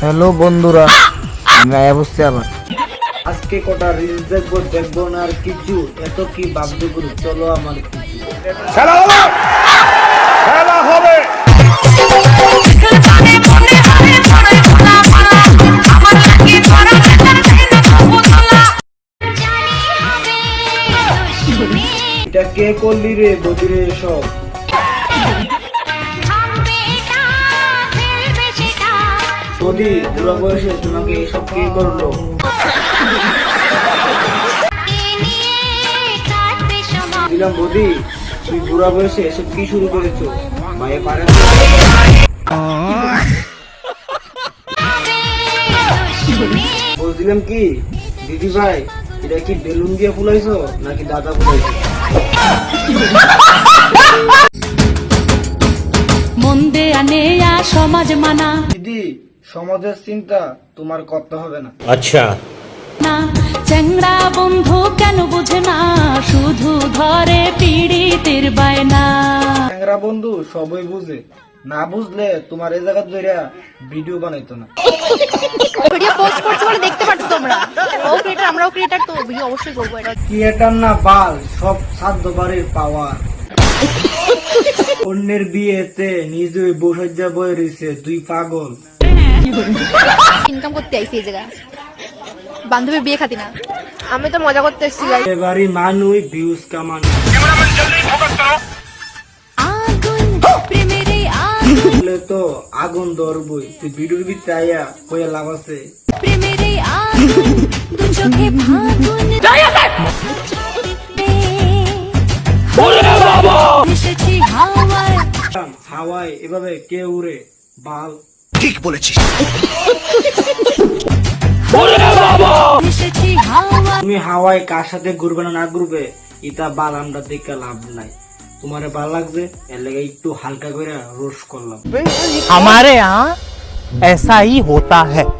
Hello বন্ধুরা আমি আয়া বসছি আবার। আজকে কটা রিলস দেখব দেখব না আর কিছু এত কি বাধ্য করি চলো আমার কিছু। এটা কে করলি রে বদিরে সব? বুড়া বয়সে তোমাকে এসব কে করল? দিলাম বদি তুই বুড়া বয়সে এসব কি শুরু করেছ? মায়ে পারে বলছিলাম কি দিদি ভাই এটা কি বেলুন দিয়ে ফুলাইছো নাকি দাদা ফুলাইছো? মন্দে আনে সমাজ মানা। দিদি সমাজের চিন্তা তোমার করতে হবে না। আচ্ছা। চ্যাংরা বন্ধু কেন বুঝে না? শুধু ধরে পীড়িতের বায়না। চ্যাংরা বন্ধু সবই বুঝে। না বুঝলে তোমার এই জায়গা ধরে ভিডিও বানাইতো না। ভিডিও পোস্ট করছি বলে দেখতে পাচ্ছ তোমরা। ও ক্রিয়েটর আমরাও ক্রিয়েটর তো ভিডিও অবশ্যই করব এটা। ক্রিয়েটর না বাল সব সাধ্যবারের পাওয়ার। অন্যের বিয়েতে নিজে বসে যাব রইছে দুই পাগল। ইনকাম করতে আইছি এই জায়গা বান্ধবীর বিয়ে খাতি না। আমি তো মজা করতে এসেছি এবারই মানুষ ভিউজ কামান। তো আগুন ধরবই। তুই ভিডিওর ভিতরে আইয়া লাভ আছে। প্রেমের এই আগুন চোখে ফাগুন হাওয়ায় হাওয়ায় এভাবে কে উড়ে? বাল। এসেছি হাওয়ায় তুমি হাওয়ায় কার সাথে ঘুরবে না না ঘুরবে ইটা বাল আমরা দেখে লাভ নাই তোমারে ভাল লাগছে এর লেগে একটু হালকা করে রোশ করলাম हमारे यहाँ ऐसा ही होता है তুই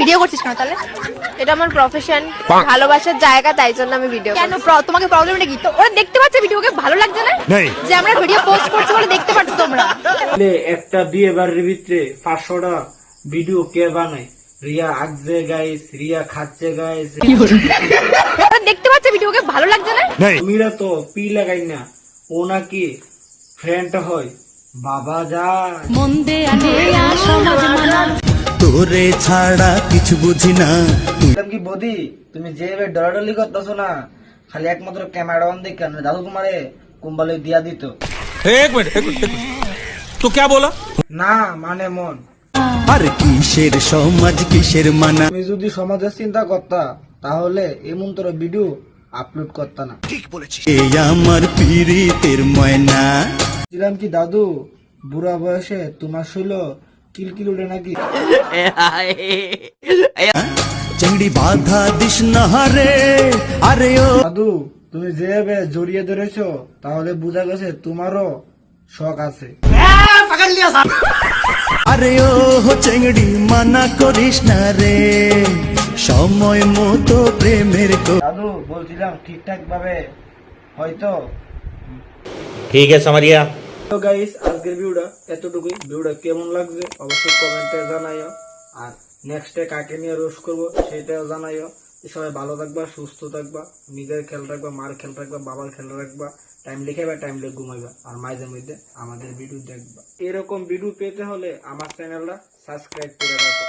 ভিডিও করছিস কেন তাহলে? এটা আমার প্রফেশন ভালোবাসার জায়গা তাই জন্য আমি ভিডিও কেন? তোমাকে প্রবলেমটা কি? তো ওরা দেখতে পাচ্ছে ভিডিওকে ভালো লাগছে না? যে আমরা ভিডিও পোস্ট করছি বলে দেখতে পারছ তোমরা। তাহলে একটা বিয়ে বাড়ির ভিতরে পাঁচশোটা ভিডিও কে বানায়? রিয়া আগছে গাইস রিয়া খাচ্ছে গাইস ওরা দেখতে পাচ্ছে ভিডিওকে ভালো লাগছে না? তুমিরা তো পি লাগাই না। ও নাকি ফ্রেন্ড হয়। বাবা যায়। মন্দে আনে আ সমাজ মানা তোরে ছাড়া কিছু বুঝি না। কি বৌদি তুমি যে ডরাডলি করতেছো না খালি একমাত্র ক্যামেরা অন কেন দাদু তোমারে কুম্বালে দিয়া দিত। এক মিনিট এক মিনিট তো কে বলো? না মানে মন। আর কিসের সমাজ কিসের মানা? তুমি যদি সমাজের চিন্তা করতা তাহলে এমন তোর ভিডিও আপলোড করতা না। ঠিক এই আমার ময়না। কি দাদু বুড়া বয়সে তোমার শৈল দিস না রে আরে দাদু তুমি জড়িয়ে তাহলে বুঝা গেছে তোমারও শখ আছে আরে ও চেংড়ি মানা করিস না রে সময় মতো প্রেমের দাদু বলছিলাম ঠিকঠাক ভাবে হয়তো। ঠিক আছে মারিয়া তো গাইস আজকের ভিডিওটা এতটুকুই। ভিডিওটা কেমন লাগছে অবশ্যই কমেন্টে জানাইও। আর নেক্সটে কাকে নিয়ে রোশ করব সেটাও জানাইও। সবাই ভালো থাকবা, সুস্থ থাকবা, নিজের খেয়াল রাখবা, মার খেয়াল রাখবা, বাবার খেয়াল রাখবা টাইম লিখাইবা টাইম লিখে ঘুমাইবা, আর মাঝে মধ্যে আমাদের ভিডিও দেখবা। এরকম ভিডিও পেতে হলে আমার চ্যানেলটা সাবস্ক্রাইব করে রাখো।